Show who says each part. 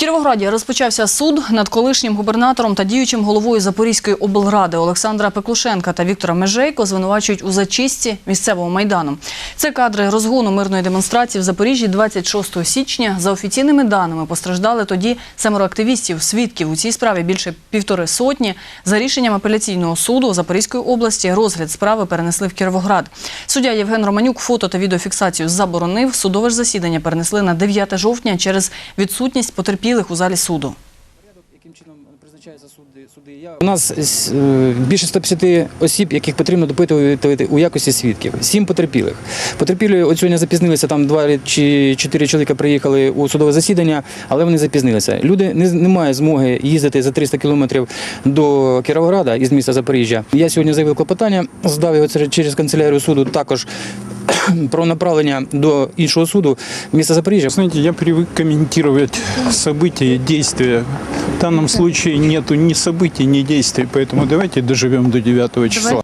Speaker 1: Кіровограді розпочався суд над колишнім губернатором та діючим головою Запорізької облради Олександра Пеклушенка та Віктора Межейко звинувачують у зачистці місцевого майдану. Це кадри розгону мирної демонстрації в Запоріжжі 26 січня. За офіційними даними постраждали тоді семеро активістів, свідків у цій справі більше півтори сотні. За рішенням апеляційного суду Запорізької області розгляд справи перенесли в Кіровоград. Суддя Євген Романюк фото та відеофіксацію заборонив. Судове ж засідання перенесли на 9 жовтня через відсутність потерпілих у залі суду.
Speaker 2: Яким чином призначаються суди? суди? У нас е, більше 150 осіб, яких потрібно допитувати у якості свідків. Сім потерпілих. Потерпілі от сьогодні запізнилися, там два чи чотири чоловіка приїхали у судове засідання, але вони запізнилися. Люди не, не мають змоги їздити за 300 кілометрів до Кіровограда із міста Запоріжжя. Я сьогодні заявив клопотання, здав його через канцелярію суду також про направлення до іншого суду міста Запоріжжя.
Speaker 3: Знаете, я привык комментировать события, действия. В данном случае нету ни событий, ни действий, поэтому давайте доживем до 9 числа.